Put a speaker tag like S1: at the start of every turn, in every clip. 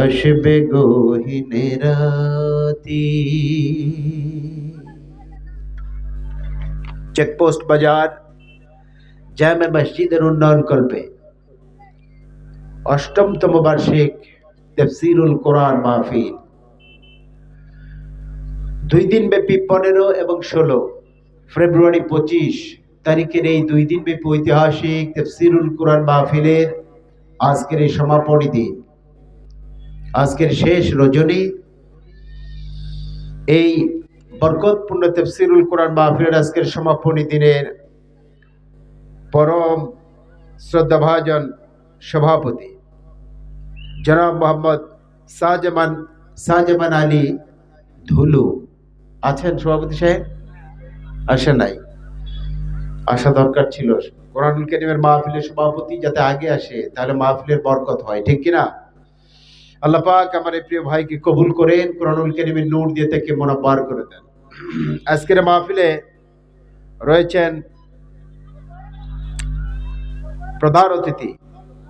S1: আসবে গহিনে রাতি। চেকপোস্ট বাজার জামে মসজিদের উন্নয়ন কল্পে। অষ্টমতম বার্ষিক তফসিরুল কোরআন মাহফিল। দুই দিন ব্যাপী পনেরো এবং ষোলো ফেব্রুয়ারি পঁচিশ তারিখের এই দুই দিন ব্যাপী ঐতিহাসিক তফসিরুল কোরআন মাহফিলের আজকের এই সমাপনী দিন। আজকের শেষ রজনী এই বরকতপূর্ণ তফসিরুল কোরআন মাহফিলের আজকের সমাপনী দিনের পরম শ্রদ্ধাভাজন সভাপতি জনাব মোহাম্মদ শাহজামান শাহজামান আলী ধুলু আছেন সভাপতি সাহেব? আসে নাই। আসা দরকার ছিল। কোরআনুল করিমের মাহফিলের সভাপতি যাতে আগে আসে, তাহলে মাহফিলের বরকত হয়, ঠিক কিনা? আল্লাহ পাক আমার এই প্রিয় ভাইকে কবুল করেন, কোরআনুল করিমের নূর দিয়ে থেকে মোনাব্বার করে দেন। আজকের মাহফিলে রয়েছেন প্রধান অতিথি,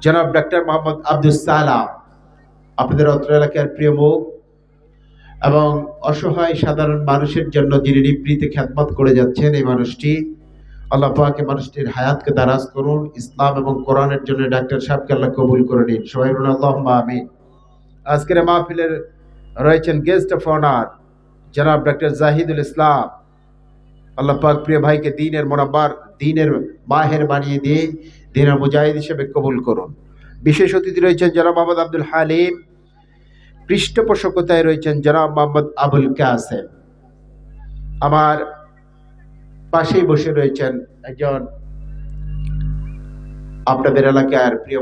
S1: জনাব ডাক্তার মোহাম্মদ আব্দুল সালাম। আপনাদের অত্র এলাকার প্রিয় মুখ এবং অসহায় সাধারণ মানুষের জন্য যিনি নিবৃত্তি খ্যাতমত করে যাচ্ছেন এই মানুষটি, আল্লাহ পাকে মানুষটির হায়াতকে দারাজ করুন, ইসলাম এবং কোরআনের জন্য ডাক্তার সাহেবকে আল্লাহ কবুল করে নিন। সবাই আল্লাহ আমিন। আজকের মাহফিলের রয়েছেন গেস্ট অফ অনার জনাব ডক্টর জাহিদুল ইসলাম। আল্লাহ পাক প্রিয় ভাইকে দিনের মোনাব্বার, দিনের মাহের বানিয়ে দিয়ে দিনের মুজাহিদ হিসেবে কবুল করুন। বিশেষ অতিথি রয়েছেন জনাব মোহাম্মদ আব্দুল হালিম। পৃষ্ঠপোষকতায় রয়েছেন জনাব মোহাম্মদ আবুল কাসেম। আমার পাশেই বসে রয়েছেন একজন আপনাদের এলাকার প্রিয়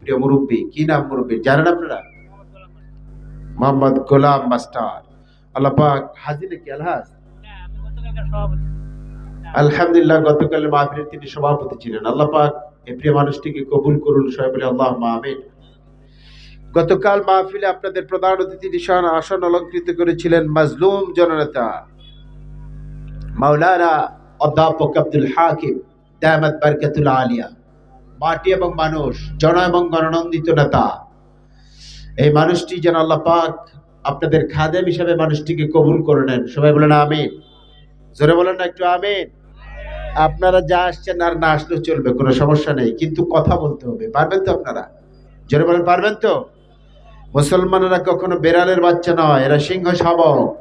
S1: প্রিয় মুরব্বী। কি নাম মুরব্বী? জানেন আপনারা? মোহাম্মদ গোলাম মাস্টার। আল্লাহ পাক হাজি নাকি আলহাজ? আলহামদুলিল্লাহ, গতকালের মাহফিলের তিনি সভাপতি ছিলেন। আল্লাহ পাক এই প্রিয় মানুষটিকে কবুল করুন, সবাই বলে আল্লাহ আমিন। গতকাল মাহফিলে আপনাদের প্রধান অতিথি নিশান আসন অলঙ্কৃত করেছিলেন মাজলুম জননেতা মাওলানা অধ্যাপক আব্দুল হাকিম, দামাত বারকাতুল আলিয়া। মাটি এবং মানুষ, জন এবং গণনন্দিত নেতা। এই মানুষটি যেন আল্লাহ পাক আপনাদের খাদেম হিসাবে মানুষটিকে কবুল করে নেন। সবাই বলেন আমিন। জোরে বলেন না একটু আমিন। আপনারা যা আসছেন আর না আসলেও চলবে, কোনো সমস্যা নেই, কিন্তু কথা বলতে হবে। পারবেন তো আপনারা? জোরে বলেন, পারবেন তো? মুসলমানেরা কখনো বেড়ালের বাচ্চা নয়, এরা সিংহ শাবক।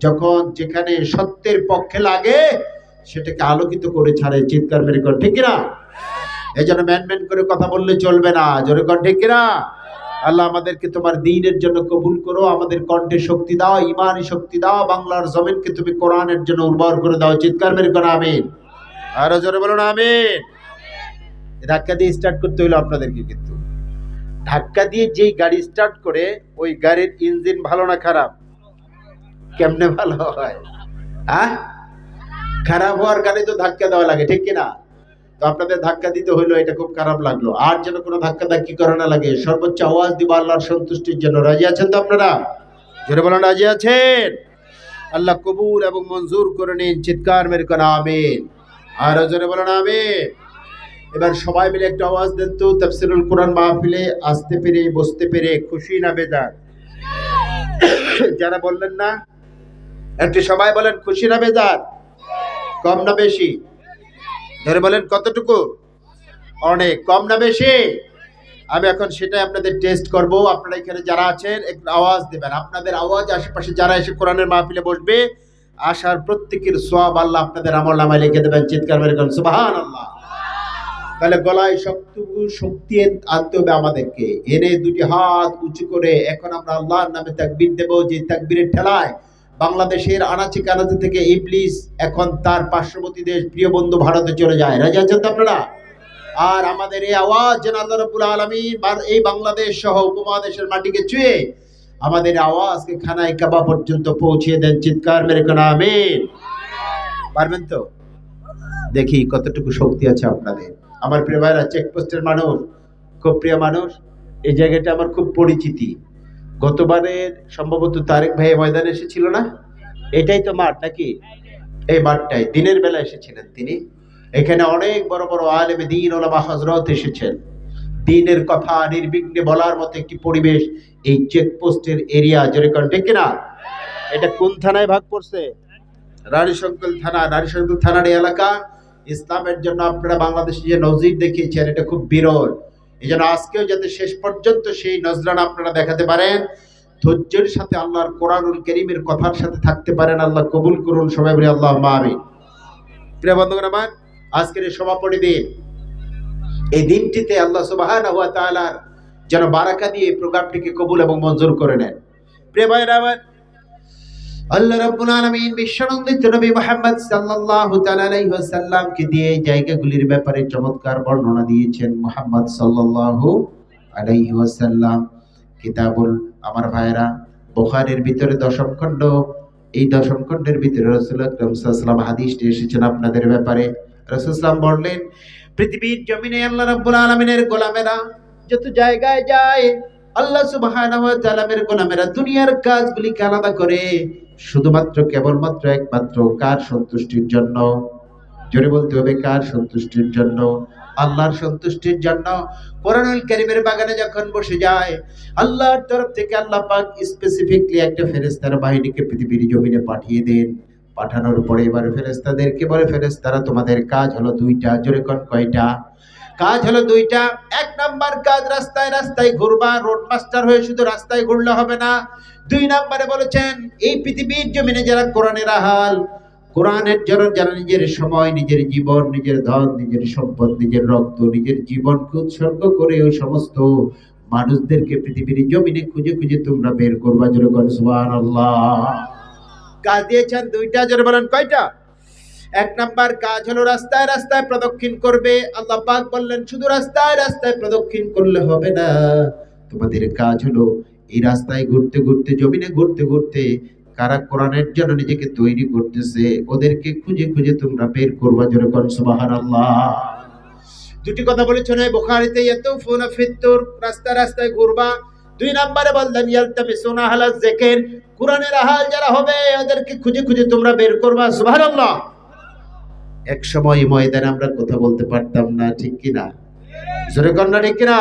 S1: যখন যেখানে সত্যের পক্ষে লাগে, সেটাকে আলোকিত করে ছাড়ে, চিৎকার মেরে কর। ঠিক কিনা? এই জন্য ম্যান ম্যান করে কথা বললে চলবে না। জোরে কর ঠিক কিনা? আল্লাহ আমাদেরকে তোমার দিনের জন্য কবুল করো, আমাদের কণ্ঠে শক্তি দাও, ইমানি শক্তি দাও, বাংলার জমিনকে তুমি কোরআনের জন্য উর্বর করে দাও। চিৎকার মেরে করো আমিন। আরও জোরে বলো না আমিন। ধাক্কা দিয়ে স্টার্ট করতে হলো আপনাদেরকে কিন্তু। ধাক্কা দিয়ে যেই গাড়ি স্টার্ট করে, ওই গাড়ির ইঞ্জিন ভালো না খারাপ? কেমনে ভালো হয়? হ্যাঁ? খারাপ হওয়ার কারণে তো ধাক্কা দেওয়া লাগে, ঠিক কিনা? তো আপনাদের ধাক্কা দিতে হইল, এটা খুব খারাপ লাগল। আর যেন কোনো ধাক্কা ধাক্কি করা না লাগে, সর্বোচ্চ আওয়াজ দিব আল্লাহর সন্তুষ্টির জন্য। রাজি আছেন তো আপনারা? জোরে বলেন, রাজি আছেন? আল্লাহ কবুল এবং মঞ্জুর করে নিন, চিৎকার মেরে কোন আমিন। আর জোরে বলেন, আমিন। এবার সবাই মিলে একটা আওয়াজ দেন তো, তাফসিরুল কোরআন মাহফিলে আসতে পেরে, বসতে পেরে খুশি না বেজার? যারা বললেন না, একটু সবাই বলেন, খুশি না বেজার? কম না বেশি? ধরে বলেন কতটুকু? অনেক, কম না বেশি? আমি এখন সেটাই আপনাদের টেস্ট করব। আপনারা এখানে যারা আছেন, একটু আওয়াজ দেবেন। আপনাদের আওয়াজ, আশেপাশে যারা এসে কোরআনের মাহফিলে বসবে আসার প্রত্যেকের সোয়াব আল্লাহ আপনাদের আমল নামায় লিখে দেবেন। চিৎকার মেরে করেন সুবাহান আল্লাহ তাহলে গলায় শক্ত, শক্তি আনতে হবে আমাদেরকে। এনে দুটি হাত উঁচু করে এখন আমরা আল্লাহর নামে তাকবীর দেব। যে তাকবীরের ঠেলায় বাংলাদেশের আনাচে কানাচে থেকে ইবলিস এখন তার পার্শ্ববর্তী দেশ প্রিয় বন্ধু ভারতে চলে যায়। রাজি আছেন তো আপনারা? আর আমাদের এই আওয়াজ যেন আল্লাহ রবুল এই বাংলাদেশ সহ উপমহাদেশের মাটিকে ছুঁয়ে আমাদের আওয়াজকে খানায় কাবা পর্যন্ত পৌঁছে দেন। চিৎকার মেরে কোন আমিন। পারবেন তো? দেখি কতটুকু শক্তি আছে আপনাদের। আমার প্রিয় ভাইরা চেকপোস্টের মানুষ, খুব প্রিয় মানুষ, এই জায়গাটা আমার খুব পরিচিতি। গতবারের সম্ভবত তারেক ভাই ময়দানে এসেছিল না? এটাই তো মাঠ নাকি? এই মাঠটাই দিনের বেলা এসেছিলেন তিনি। এখানে অনেক বড় বড় আলেমে দিন ওলামা হজরত এসেছেন। দিনের কথা নির্বিঘ্নে বলার মতো একটি পরিবেশ এই চেকপোস্টের এরিয়া যেরকম ঠিক কিনা? এটা কোন থানায় ভাগ পড়ছে? রানীশঙ্কল থানা রানীশঙ্কল থানার এলাকা। ইসলামের জন্য আপনারা বাংলাদেশে যে নজির দেখিয়েছেন এটা খুব বিরল। এই জন্য আজকেও যাতে শেষ পর্যন্ত সেই নজরান আপনারা দেখাতে পারেন, ধৈর্যের সাথে আল্লাহর কোরআনুল করিমের কথার সাথে থাকতে পারেন, আল্লাহ কবুল করুন, সবাই বলে আল্লাহ আমিন। প্রিয় বন্ধুগণ আমার, আজকের এই সমাপনী দিন, এই দিনটিতে আল্লাহ তাআলার যেন বারাকা দিয়ে প্রোগ্রামটিকে কবুল এবং মঞ্জুর করে নেন। প্রিয় ভাইরা আমার আল্লাহ রাব্বুল আলামিন বিশ্বনন্দিত নবী মুহাম্মদ সাল্লাল্লাহু তাআলা আলাইহি দিয়ে এই জায়গাগুলির ব্যাপারে চমৎকার বর্ণনা দিয়েছেন মুহাম্মদ সাল্লাল্লাহু আলাইহি ওয়াসাল্লাম। কিতাবুল, আমার ভাইরা বুখারীর ভিতরে দশম খণ্ড, এই দশম খণ্ডের ভিতরে রাসূল আকরাম সাল্লাল্লাহু হাদিসটি এসেছেন আপনাদের ব্যাপারে। রাসূল বললেন, পৃথিবীর জমিনে আল্লাহ রাব্বুল আলামিনের গোলামেরা যত জায়গায় যায়, আল্লাহ সুবহানাহু ওয়া তাআলার গোলামেরা দুনিয়ার কাজগুলিকে আলাদা করে শুধুমাত্র কেবলমাত্র একমাত্র কার সন্তুষ্টির জন্য? জোরে বলতে হবে, কার সন্তুষ্টির জন্য? আল্লাহর সন্তুষ্টির জন্য। কোরআনুল কারীমের বাগানে যখন বসে যায়, আল্লাহর তরফ থেকে আল্লাহ পাক স্পেসিফিকলি একটা ফেরেশতার বাহিনীকে পৃথিবীর জমিনে পাঠিয়ে দেন। পাঠানোর পরে এবার ফেরেশতাদেরকে বলে, ফেরেশতারা, তোমাদের কাজ হলো দুইটা। জোরে কোন, কয়টা? কাজ হলো দুইটা। এক নাম্বার কাজ, রাস্তায় রাস্তায় ঘুরবা। রোড মাস্টার হয়ে শুধু রাস্তায় ঘুরলে হবে না। দুই নাম্বারে বলেছেন, এই পৃথিবীর জমিনে যারা কোরআনের আহাল, কোরআনের জন্য যারা নিজের সময়, নিজের জীবন, নিজের ধন, নিজের সম্পদ, নিজের রক্ত, নিজের জীবনকে উৎসর্গ করে ওই সমস্ত মানুষদেরকে পৃথিবীর জমিনে খুঁজে খুঁজে তোমরা বের করবা। যেরকম সুবাহ কাজ দিয়েছেন দুইটা, জোরে বলেন, কয়টা? এক নাম্বার কাজ হলো রাস্তায় রাস্তায় প্রদক্ষিণ করবে। আল্লাহ পাক বললেন, শুধু রাস্তায় রাস্তায় প্রদক্ষিণ করলে হবে না। তোমাদের কাজ হলো এই রাস্তায় ঘুরতে ঘুরতে, জমিনে ঘুরতে ঘুরতে কারা কোরআনের জন্য নিজেকে তৈরি করতেছে, ওদেরকে খুঁজে খুঁজে তোমরা বের করবা সুবাহান আল্লাহ দুটি কথা বলেছেন বুখারীতে এত ফোন ফিত্তুর, রাস্তায় রাস্তায় ঘুরবা। দুই নম্বরে বললেন ইয়ালতামিসুনা আহলা যিকির। কোরআনের আহাল যারা হবে, ওদেরকে খুঁজে খুঁজে তোমরা বের করবা, সুবহানাল্লাহ। এক সময় ময়দানে আমরা কথা বলতে পারতাম না, ঠিক কিনা? জোরে কন্যা ঠিক কিনা?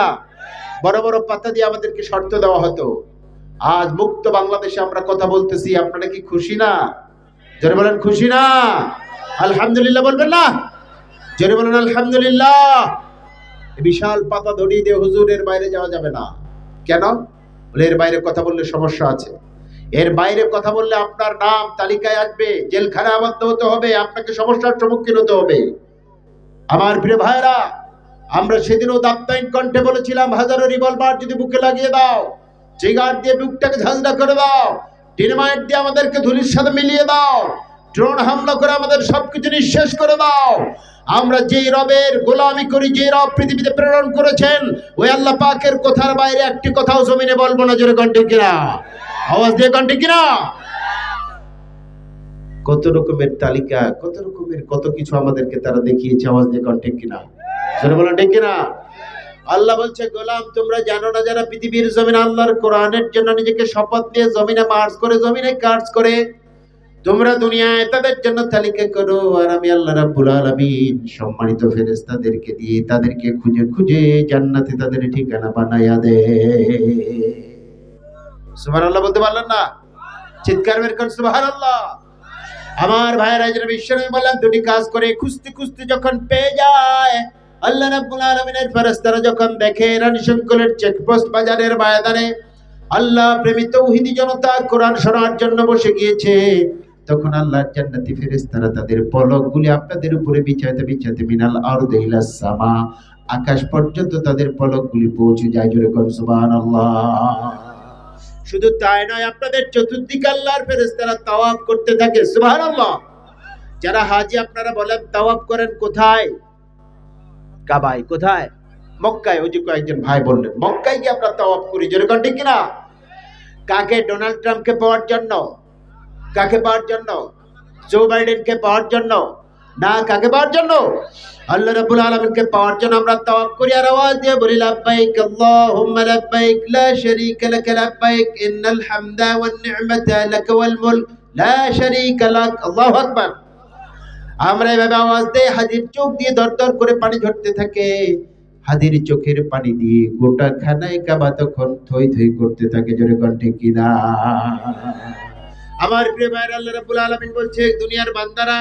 S1: বড় বড় পাতা দিয়ে আমাদেরকে শর্ত দেওয়া হতো। আজ মুক্ত বাংলাদেশে আমরা কথা বলতেছি, আপনারা কি খুশি না? জোরে বলেন, খুশি না? আলহামদুলিল্লাহ বলবেন না? জোরে বলেন, আলহামদুলিল্লাহ। বিশাল পাতা ধরিয়ে দিয়ে হুজুরের বাইরে যাওয়া যাবে না। কেন? বলে, এর বাইরে কথা বললে সমস্যা আছে। এর বাইরে কথা বললে আপনার নাম তালিকায় আসবে জেলখানে আবদ্ধ হতে হবে, আপনাকে সমস্যার সম্মুখীন হতে হবে। আমার প্রিয় ভাইরা আমরা সেদিনও দাপ্তাইন কণ্ঠে বলেছিলাম, হাজারো রিভলভার যদি বুকে লাগিয়ে দাও ট্রিগার দিয়ে বুকটাকে ঝাঁঝরা করে দাও ডিনামাইট দিয়ে আমাদেরকে ধুলির সাথে মিলিয়ে দাও ড্রোন হামলা করে আমাদের সবকিছু নিঃশেষ করে দাও। আমরা যেই রবের গোলামি করি যে রব পৃথিবীতে প্রেরণ করেছেন, ওই আল্লাহ পাকের কথার বাইরে একটি কথাও জমিনে বলব না, জোরে কণ্ঠে কিনা? আওয়াজ দিয়ে কণ্ঠে কিনা? কত রকমের তালিকা, কত রকমের কত কিছু আমাদেরকে তারা দেখিয়েছে, আওয়াজ দিয়ে কণ্ঠে কিনা? বলেন, ঠিক কিনা? আল্লাহ বলছে, গোলাম, তোমরা জানো না যারা পৃথিবীর জমিনে আল্লাহর কোরআনের জন্য নিজেকে শপথ দিয়ে জমিনে মার্চ করে, জমিনে কাজ করে? তোমরা দুনিয়ায় তাদের জন্য তালিকা করো আর আমি আল্লাহ রাব্বুল আলামিন সম্মানিত ফেরেশতাদেরকে দিয়ে তাদেরকে খুঁজে খুঁজে জান্নাতে তাদের ঠিকানা বানায়া দে। সুবহানাল্লাহ বলতে পারলেন না? চিৎকার বের করেন, সুবহানাল্লাহ। আমার ভাইয়েরা যেন বিশ্বনবী বললাম দুটি কাজ করে খুঁজতে খুঁজতে যখন পেয়ে যায় আল্লাহ রাব্বুল আলামিনের ফেরেশতারা যখন দেখে রানী শঙ্কলের চেকপোস্ট বাজারের ময়দানে আল্লাহ প্রেমী তৌহিদি জনতা কোরআন শোনার জন্য বসে গিয়েছে, তখন আল্লাহর জান্নাতি ফেরেশতারা তাদের পলকগুলি আপনাদের উপরে বিছাইতে বিছাইতে মিনাল আরদি ইলাস সামা, আকাশ পর্যন্ত তাদের পলকগুলি পৌঁছে যায় জোরে কোন, সুবহানাল্লাহ। শুধু তাই নয়, আপনাদের চতুর্দিকে আল্লাহর ফেরেশতারা তাওয়াব করতে থাকে, সুবহানাল্লাহ। যারা হাজি, আপনারা বলেন তাওয়াব করেন কোথায়? কাবায় কোথায়? মক্কায়। ওই যে কয়েকজন ভাই বললেন, মক্কায় গিয়ে আমরা তাওয়াফ করি। যেরকম ঠিক কিনা? কাকে ডোনাল্ড ট্রাম্পকে পাওয়ার জন্য? কাকে পাওয়ার জন্য? জো বাইডেনকে পাওয়ার জন্য? না, কাকে পাওয়ার জন্য? আল্লাহ রাব্বুল আলামিনকে পাওয়ার জন্য আমরা তাওয়াফ করি। আর আওয়াজ দিয়ে বলি, লাব্বাইক, আল্লাহুম্মা লাব্বাইক, লা শারীকা লাক লাব্বাইক, ইন্নাল হামদা ওয়ান নি'মাতা লাক ওয়াল মুলক, লা শারীকা লাক আল্লাহু আকবার। আমরা এভাবে আওয়াজ দেই, হাজির চোখ দিয়ে দরদর করে পানি ঝরতে থাকে। হাজির চোখের পানি দিয়ে গোটা খানায় কাবা তখন থই থই করতে থাকে, জোরে কণ্ঠে কিনা আমার প্রিয় ভাইয়ের আল্লাহ রাব্বুল আলামিন বলছে, দুনিয়ার বান্দারা,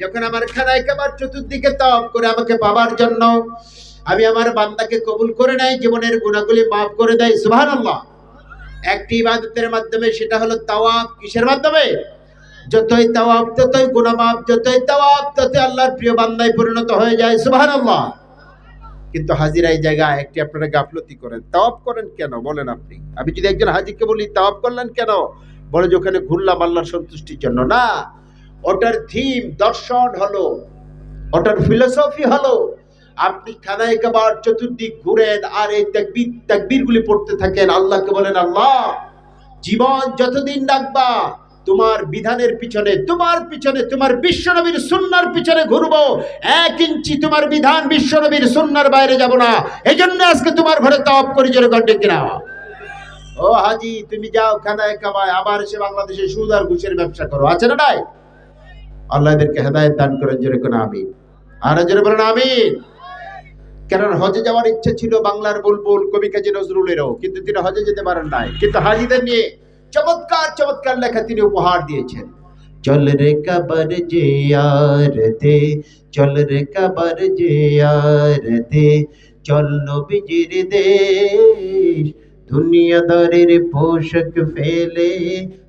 S1: যখন আমার খানায় কাবার চতুর্দিকে তপ করে আমাকে পাবার জন্য, আমি আমার বান্দাকে কবুল করে নেই, জীবনের গুণাগুলি মাফ করে দেয়, সুবহানাল্লাহ। একটি ইবাদতের মাধ্যমে সেটা হলো তাওয়াব, কিসের মাধ্যমে? যতই তাওয়াব ততই মাফ যতই তাওয়াব, ততই আল্লাহর প্রিয় বান্দায় পরিণত হয়ে যায়, সুবহানাল্লাহ। কিন্তু হাজিরাই জায়গায় একটি আপনারা গাফলতি করেন। তাওয়াব করেন কেন? বলেন আপনি। আমি যদি একজন হাজিকে বলি, তাওয়াব করলেন কেন? বলে যে ওখানে ঘুরলাম আল্লাহর সন্তুষ্টির জন্য। না, ওটার থিম দর্শন হলো, ওটার ফিলোসফি হলো, আপনি খানায় কাবার চতুর্দিক ঘুরেন, আর এই তাকবীর, তাকবীরগুলি পড়তে থাকেন, আল্লাহকে বলেন, আল্লাহ, জীবন যতদিন রাখবা তোমার বিধানের পিছনে, তোমার পিছনে, তোমার বিশ্বনবীর সুন্নার পিছনে ঘুরবো। এক ইঞ্চি তোমার বিধান বিশ্বনবীর সুন্নার বাইরে যাব না। এই জন্য আজকে তোমার ঘরে তপ করি, জোরে ঘন্টে কিনা? ও হাজি, তুমি যাও খানায় কামায়, আবার এসে বাংলাদেশে সুদ আর ঘুষের ব্যবসা করো। আছে না নাই? আল্লাহ এদেরকে হেদায়ত দান করেন, জোরে কোনো আমিন। আর জোরে বলেন আমি কারণ হজে যাওয়ার ইচ্ছা ছিল বাংলার বুলবুল কবি কাজী নজরুলেরও, কিন্তু তিনি হজে যেতে পারেন নাই। কিন্তু হাজিদের নিয়ে চমৎকার চমৎকার লেখা তিনি উপহার দিয়েছেন। চল রে কবর যে আর দে চল রে কবর যে আর দে চল নবীজির দেশ দুনিয়াদারের পোশাক ফেলে,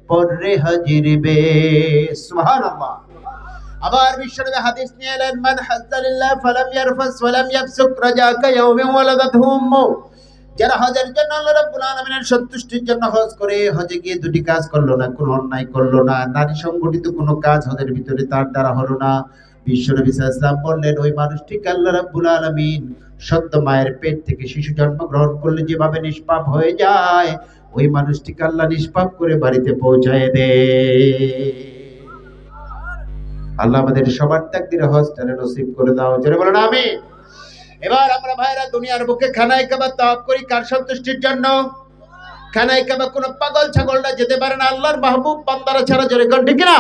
S1: পরে হাজির বে সুবহানাল্লাহ। আবার বিশ্বনবী হাদিস নিয়ে এলেন, মান হাজ্জালিল্লাহ ফালাম ইয়ারফাস ওয়ালাম ইয়াফসুক রাজাকা ইয়াউমিন ওয়ালাদাতহু যারা হজের জন্য আল্লাহ সন্তুষ্টির জন্য হজ করে, হজে গিয়ে দুটি কাজ করল না, কোনো অন্যায় করল না, নারী সংগঠিত কোনো কাজ হজের ভিতরে তার দ্বারা হলো না। বললেন, ওই আল্লাহ সদ্য মায়ের পেট থেকে শিশু জন্মগ্রহণ করলে যেভাবে নিষ্পাপ হয়ে যায়, ওই মানুষটিকে আল্লাহ নিষ্পাপ করে বাড়িতে পৌঁছায় দেয় আল্লাহ আমাদের সবার তাকদিরে হজটারে নসিব করে দাও, জোরে আমি এবার আমরা ভাইরা দুনিয়ার বুকে খানায় কাবা তাওয়াব করি, কার সন্তুষ্টির জন্য? খানায় কাবা কোনো পাগল ছাগলটা যেতে পারে না, আল্লাহর মাহবুব বান্দারা ছাড়া জোরে কোন, ঠিক না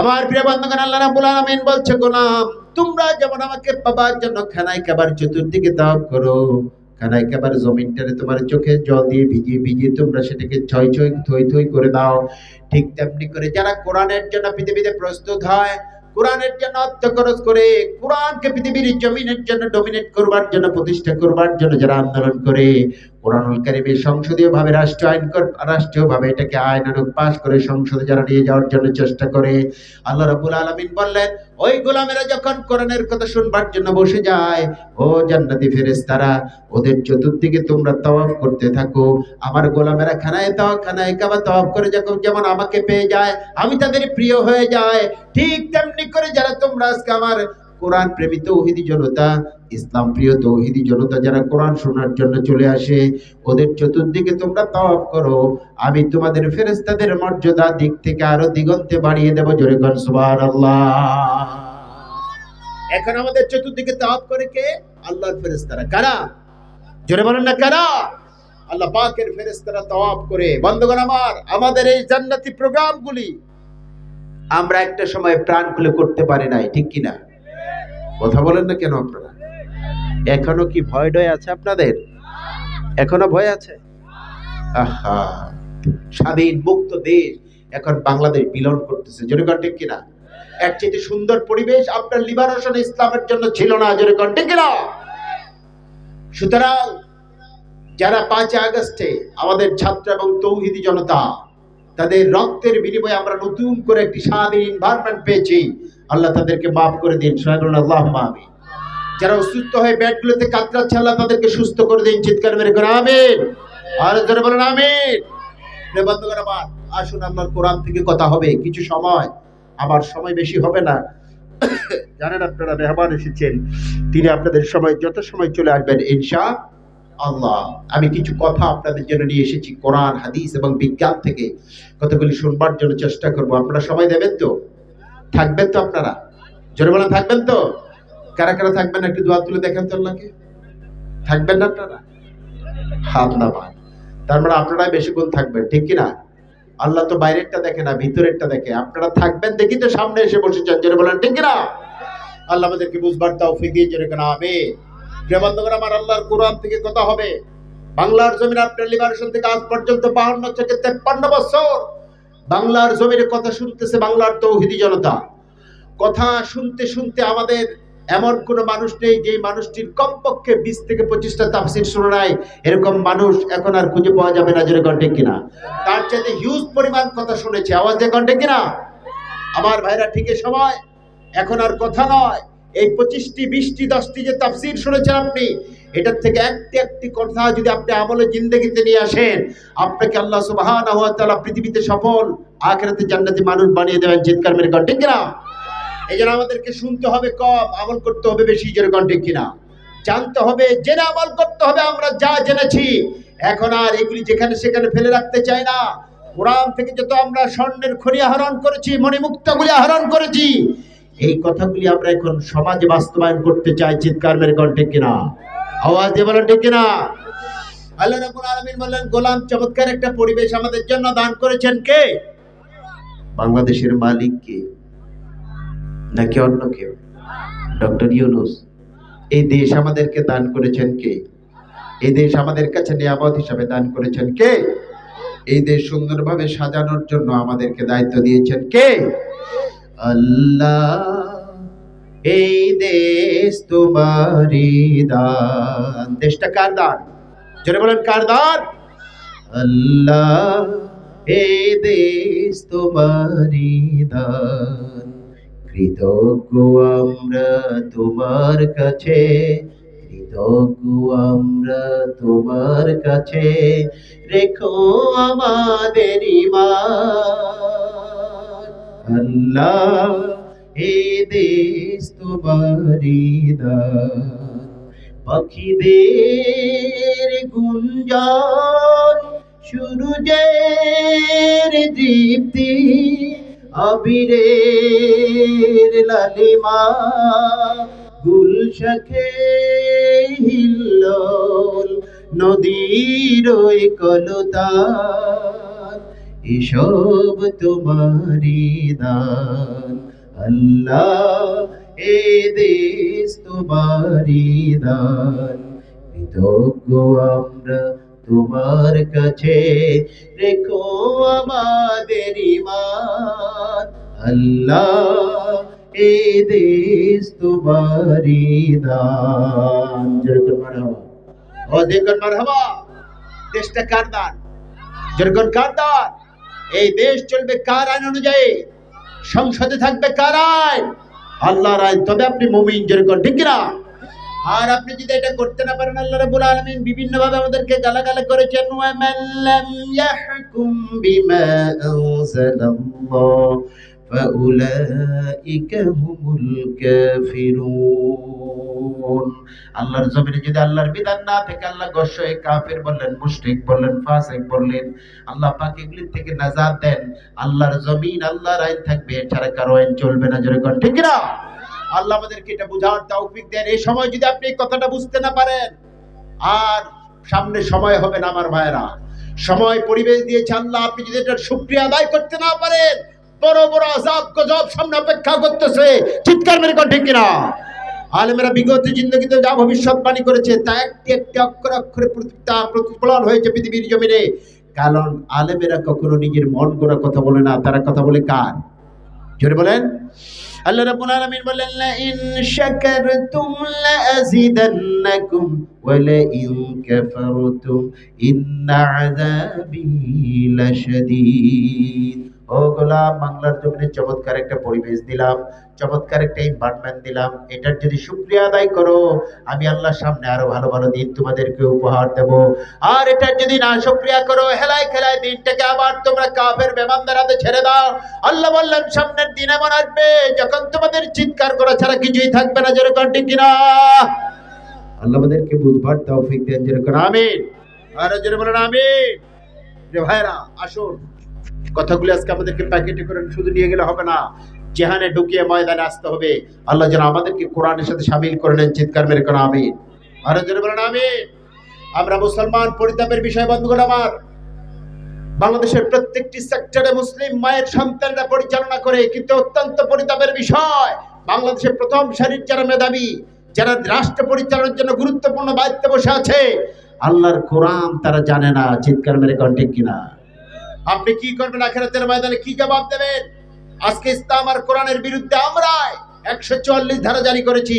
S1: আমার প্রিয় বন্ধুগণ, আল্লাহ রাব্বুল আলামিন বলছে, গোলাম, তোমরা যেমন আমাকে পাবার জন্য খানায় কাবার চতুর্দিকে তাওয়াব করো, খানায় কাবার জমিনটারে তোমার চোখে জল দিয়ে ভিজিয়ে ভিজিয়ে তোমরা সেটাকে ছয় ছয় থই থই করে দাও। ঠিক তেমনি করে যারা কোরআনের জন্য পৃথিবীতে প্রস্তুত হয় কোরআনের জন্য অর্থ খরচ করে কোরআনকে পৃথিবীর জমিনের জন্য ডমিনেট করবার জন্য, প্রতিষ্ঠা করবার জন্য যারা আন্দোলন করে রাষ্ট্র, আইন করে সংসদে যারা নিয়ে যাওয়ার জন্য চেষ্টা করে, আল্লাহ আলামিন বললেন, ওই গোলামেরা যখন কোরআনের কথা শুনবার জন্য বসে যায়, ও জান্নাতি ফেরেশতারা, ওদের চতুর্দিকে তোমরা তাওয়াফ করতে থাকো, আমার গোলামেরা খানায় তাওয়া, খানায় কাবা তাওয়াফ করে যখন যেমন আমাকে পেয়ে যায়, আমি তাদের প্রিয় হয়ে যায় ঠিক তেমনি করে যারা তোমরা আজকে আমার কোরআন প্রেমিত তৌহিদি জনতা ইসলাম প্রিয় তৌহিদি জনতা যারা কোরআন শোনার জন্য চলে আসে, ওদের চতুর্দিকে তোমরা তাওয়াফ করো। আমি তোমাদের ফেরেশতাদের মর্যাদা দিক থেকে আরও দিগন্তে বাড়িয়ে দেবো। জোরে কর সুবহানাল্লাহ। এখন আমাদের চতুর্দিকে তাওয়াফ করে কে? আল্লাহর ফেরেশতারা। কারা? জোরে বলেন না, কারা? আল্লাহ পাকের ফেরেশতারা তাওয়াফ করে। বন্ধুগণ আমার, আমাদের এই জান্নাতি প্রোগ্রামগুলি আমরা একটা সময় প্রাণ খুলে করতে পারি নাই, ঠিক কিনা? কথা বলেন না কেন আপনারা? এখনও কি ভয় ডয় আছে আপনাদের? এখনও ভয় আছে? আহা, স্বাধীন মুক্ত দেশ এখন বাংলাদেশ বিলন করতেছে ঠিক কিনা? এক চেয়ে সুন্দর পরিবেশ আপনার লিবারেশন ইসলামের জন্য ছিল না ঠিক সুতরাং যারা পাঁচ আগস্টে আমাদের ছাত্র এবং তৌহিদি জনতা, তাদের রক্তের বিনিময়ে আমরা নতুন করে একটি স্বাধীন এনভায়রনমেন্ট পেয়েছি, আল্লাহ তাদেরকে মাফ করে দিন সোহানুল আল্লাহ আমি যারা অসুস্থ হয়ে বেডগুলোতে কাতরাচ্ছে আল্লাহ তাদেরকে সুস্থ করে দিন, চিৎকার মেরে করে, আমিন। আর ধরে বলেন, আমিন। বন্ধুগণ আমার, আসুন, আল্লাহর কোরআন থেকে কথা হবে। কিছু সময়, আমার সময় বেশি হবে না। জানেন আপনারা, মেহমান এসেছেন। তিনি আপনাদের সময়, যত সময় চলে আসবেন, ইনশা আল্লাহ। আমি কিছু কথা আপনাদের জন্য নিয়ে এসেছি, কোরআন, হাদিস এবং বিজ্ঞান থেকে। কতগুলি শুনবার জন্য চেষ্টা করব। আপনারা সময় দেবেন তো? থাকবেন তো আপনারা? জোরে থাকবেন তো? কারা কারা থাকবেন একটু দোয়া তুলে দেখেন তো আল্লাহকে। থাকবেন না আপনারা? হাত না পান তার মানে আপনারাই বেশিক্ষণ থাকবেন, ঠিক কি না আল্লাহ তো বাইরেরটা দেখে না, ভিতরেরটা দেখে। আপনারা থাকবেন দেখি তো সামনে এসে বসেছেন জোরে বলেন, ঠিক কি না আল্লাহ আমাদেরকে বুঝবার তাও তৌফিক দিয়ে জোরে কেন আমি বন্ধুগণ, আমার আল্লাহর কোরআন থেকে কথা হবে। বাংলার জমিন আপনার লিবারেশন থেকে আজ পর্যন্ত বাহান্ন থেকে তেপ্পান্ন বছর বাংলার জমির কথা শুনতেছে বাংলার তৌহিদি জনতা। কথা শুনতে শুনতে আমাদের এমন কোনো মানুষ নেই যে মানুষটির কমপক্ষে বিশ থেকে পঁচিশটা তাফসির শুনে নাই এরকম মানুষ এখন আর খুঁজে পাওয়া যাবে না, জোরে কণ্ঠে কিনা? তার চাইতে হিউজ পরিমাণ কথা শুনেছে। আওয়াজ দিয়ে কণ্ঠে কিনা? আমার ভাইরা ঠিকই সময়। এখন আর কথা নয়। এই পঁচিশটি, বিশটি, দশটি যে তাফসির শুনেছেন আপনি, এটার থেকে একটি একটি কথা যদি আপনি আমলে জিন্দগিতে নিয়ে আসেন, আপনাকে আল্লাহ তাআলা পৃথিবীতে সফল, আখিরাতে জান্নাতি মানুষ বানিয়ে দেবেন চিৎকার মেরে কণ্ঠে কিনা? এই জন্য আমাদেরকে শুনতে হবে কম, আমল করতে হবে বেশি জোরে কণ্ঠে কিনা। জানতে হবে, জেনে আমল করতে হবে, আমরা যা জেনেছি। এখন আর এগুলি যেখানে সেখানে ফেলে রাখতে চাই না। কোরআন থেকে যত আমরা স্বর্ণের খনি আহরণ করেছি, মণিমুক্তগুলি আহরণ করেছি, এই কথাগুলি আমরা এখন সমাজে বাস্তবায়ন করতে চাই, চিৎকার মেরে কণ্ঠে কিনা? আওয়াজ দিয়ে বলেন ঠিক কিনা? আল্লাহ রাব্বুল আলামিন বললেন, গোলাম চমৎকার একটা পরিবেশ আমাদের জন্য দান করেছেন কে? বাংলাদেশের মালিক কে নাকি অন্য কেউ? ডক্টর ইউনুস, এই দেশ আমাদেরকে দান করেছেন কে? এই দেশ আমাদের কাছে নিয়ামত হিসাবে দান করেছেন কে? এই দেশ সুন্দরভাবে সাজানোর জন্য আমাদেরকে দায়িত্ব দিয়েছেন কে? আল্লাহ, এই দেশ তোমারই দান। দেশটা কার দান? জোরে বলেন, কার দান? আল্লাহ, এই দেশ তোমারই দান। কৃতজ্ঞ আমরা তোমার কাছে, কৃতজ্ঞ আমরা তোমার কাছে, রেখো আমাদের আল্লাহ, এ দেশ তোমারি পাখিদের গুঞ্জন, সূর্যের দীপ্তি। আবিরের লালিমা গুলশাখে হিল্লোল নদীর ওই কলতান। এসব তোমারি দান। আল্লাহ, এ দেশ তোমারি দান। কৃতজ্ঞ আমরা তোমার কাছে। রেখো আমাদের ইমান। আল্লাহ, এ দেশ তোমারি দান। যেরকম মারহাবা? মারহাবা? দেশটা কার এই দেশ চলবে কার আইন অনুযায়ী? সংসদে থাকবে কার আইন? আল্লাহর আইন। তবে আপনি মুমিন যেরকম ঠিক না আর আপনি যদি এটা করতে না পারেন, আল্লাহ রাব্বুল আলামিন বিভিন্ন ভাবে আমাদেরকে গালাগালা করেছেন, ওয়া ইয়াহকুম বিমা আনজালাল্লাহ। আল্লাহর জমিনে যদি আল্লাহর বিধান না থেকে, আল্লাহ গশ্বয়ে কাফির বললেন, মুশরিক বললেন, ফাসিক বললেন, আল্লাহ পাক থেকে নাজাত দেন। আল্লাহর জমিন, আল্লাহর আইন থাকবে, এছাড়া কারও আইন চলবে না, জোরে ঠিক না আল্লাহ আমাদেরকে এটা বুঝার তৌফিক দেন। এই সময় যদি আপনি এই কথাটা বুঝতে না পারেন, আর সামনে সময় হবে না, আমার ভাইরা সময় পরিবেশ দিয়েছে আল্লাহ, আপনি যদি এটার শুক্রিয়া আদায় করতে না পারেন বড় বড় আজাব গজব সামনে অপেক্ষা করতেছে। চিৎকার মেরে কোন ঠিক কিনা? আলেমেরা বিগত জিন্দগিতে যা ভবিষ্যৎবাণী করেছে, তা একটি একটি অক্ষর অক্ষরে তা প্রতিফলন হয়েছে পৃথিবীর জমিনে। কারণ আলেমেরা কখনো নিজের মন গড়া কথা বলে না, তারা কথা বলে কার? জোরে বলেন। আল্লাহ রাব্বুল আলামিন বলেন লা ইন শাকারতুম লা আযিদান্নাকুম ওয়া লা ইন কাফারতুম, ইন্না আযাবি লাশাদীদ। ও গোলাম বাংলার জমিনে চমৎকার একটা পরিবেশ দিলাম, চমৎকার একটা এনভায়রনমেন্ট দিলাম। এটার যদি শুকরিয়া আদায় করো, আমি আল্লাহর সামনে আরও ভালো ভালো দিন তোমাদেরকে উপহার দেব। আর এটার যদি না শুকরিয়া করো, হেলায় খেলায় দিনটাকে আবার তোমরা কাফের বেমানদের হাতে ছেড়ে দাও। আল্লাহ বললেন, সামনের দিন এমন আসবে যখন তোমাদের চিৎকার করা ছাড়া কিছুই থাকবে না, যেরকম ঠিক কিনা। আল্লাহ আমাদেরকে বুঝবার তৌফিক দেন, যেরকম আমিন। আর বলেন, আমিন। ভাইরা আসুন। কথাগুলো আজকে আমাদেরকে প্যাকেটে করে শুধু নিয়ে গেলে হবে না, যেখানে ঢুকিয়ে ময়দানে আসতে হবে। আল্লাহ যেন আমাদেরকে কোরআনের সাথে সামিল করে নেন, চিৎকার মেরে কোন আমিন। আর জোরে বলেন, আমিন। আমরা মুসলমান পরিতাপের বিষয়, বন্ধুগণ আমার। বাংলাদেশের প্রত্যেকটি সেক্টরে মুসলিম মায়ের সন্তানরা পরিচালনা করে, কিন্তু অত্যন্ত পরিতাপের বিষয়, বাংলাদেশের প্রথম সারির যারা মেধাবী, যারা রাষ্ট্র পরিচালনার জন্য গুরুত্বপূর্ণ দায়িত্বে বসে আছে, আল্লাহর কোরআন তারা জানে না, চিৎকার মেরে কণ্ঠে কিনা। আপনি কি করবেন আখেরাতের ময়দানে? কি জবাব দেবেন? আজকে ইসলাম আর কোরআনের বিরুদ্ধে আমরা একশো চুয়াল্লিশ ধারা জারি করেছি।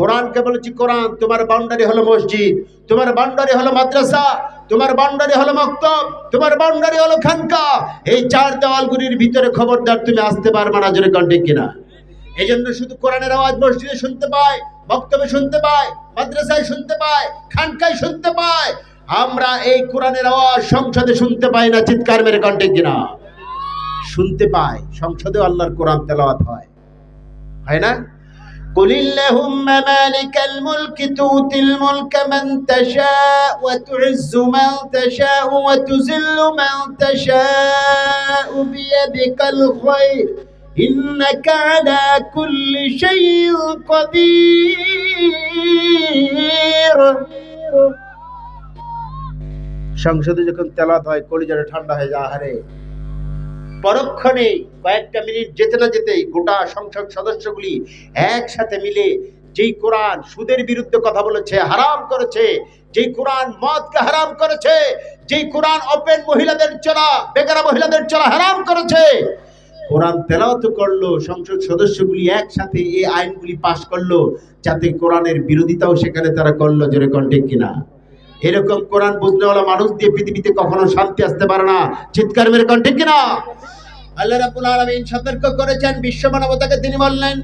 S1: কোরআনকে বলেছি, কোরআন, তোমার বাউন্ডারি হলো মসজিদ, তোমার বাউন্ডারি হলো মাদ্রাসা, তোমার বাউন্ডারি হলো মক্তব, তোমার বাউন্ডারি হলো খানকা। এই চার দেওয়ালগুলির ভিতরে খবরদার তুমি আসতে পারবে না, জোরে কণ্ঠে কিনা? এই জন্য শুধু কোরআনের আওয়াজ মসজিদে শুনতে পায় বক্তব্যে শুনতে পায়, মাদ্রাসায় শুনতে পায়, খানকায় শুনতে পাই আমরা এই কোরআনের আওয়াজ সংসদে শুনতে পাই না চিৎকার মেরে কণ্ঠে কিনা শুনতে পাই সংসদে আল্লাহর কোরআন তেলাওয়াত হয় হয় না قل اللهم مالك الملك تؤتي الملك من تشاء وتعز من تشاء وتذل من تشاء بيدك الخير إنك على كل شيء قدير সংসদে যখন তেলাত হয়, কলিজাটা ঠান্ডা হয়ে যায় হারে পরক্ষণে কয়েকটা মিনিট যেতে না যেতেই গোটা সংসদ সদস্যগুলি একসাথে মিলে যেই কোরআন সুদের বিরুদ্ধে কথা বলেছে, হারাম করেছে, যেই কোরআন মদকে হারাম করেছে, যেই কোরআন ওপেন মহিলাদের চলা, বেকারা মহিলাদের চলা হারাম করেছে, কোরআন তেলাওয়াত করল, সংসদ সদস্যগুলি একসাথে এই আইনগুলি পাশ করল, যাতে কোরআনের বিরোধিতাও সেখানে তারা করল, জোরে কণ্ঠে কিনা? এরকম কোরআন বুঝলেওয়ালা মানুষ দিয়ে পৃথিবীতে কখনো শান্তি আসতে পারে না। চিৎকার মেরে কণ্ঠে কিনা? আল্লাহ রাব্বুল আলামিন সতর্ক করেছেন, বিশ্ব মানবতাকে তিনি বললেন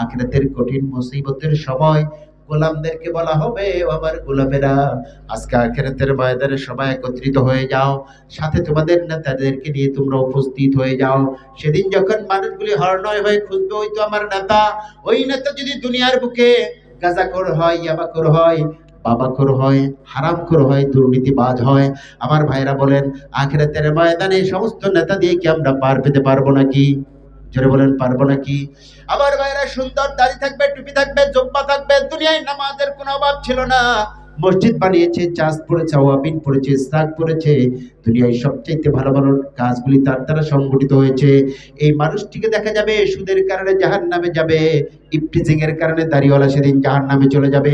S1: আখিরাতের কঠিন মুসিবতের সময় গোলামদেরকে বলা হবে আমার গোলামেরা, আজকে আখিরাতের ময়দানে সবাই একত্রিত হয়ে যাও। সাথে তোমাদের নেতাদেরকে নিয়ে তোমরা উপস্থিত হয়ে যাও। সেদিন যখন মানুষগুলি হরণয় হয়ে খুঁজবে, ওই তো আমার নেতা। ওই নেতা যদি দুনিয়ার বুকে গাজাখোর হয় ইয়াবাখোর হয়, বাবাখোর হয় হারাম হারামখোর হয়, দুর্নীতিবাজ হয়, আমার ভাইরা বলেন, আখেরাতের ময়দানে সমস্ত নেতা দিয়ে কি আমরা পার পেতে পারব নাকি? জোরে বলেন পারব নাকি? আমার ভাইরা সুন্দর দাড়ি থাকবে টুপি থাকবে জব্বা থাকবে দুনিয়ায় নামাজের কোনো অভাব ছিল না। মসজিদ বানিয়েছে চাষ পড়েছে আওয়াবিন পড়েছে ইসরাক পড়েছে। দুনিয়ায় সবচাইতে ভালো ভালো কাজগুলি তার দ্বারা সংগঠিত হয়েছে। এই মানুষটিকে দেখা যাবে সুদের কারণে জাহান নামে যাবে ইফটিজিং এর কারণে দাড়িওয়ালা সেদিন জাহান নামে চলে যাবে।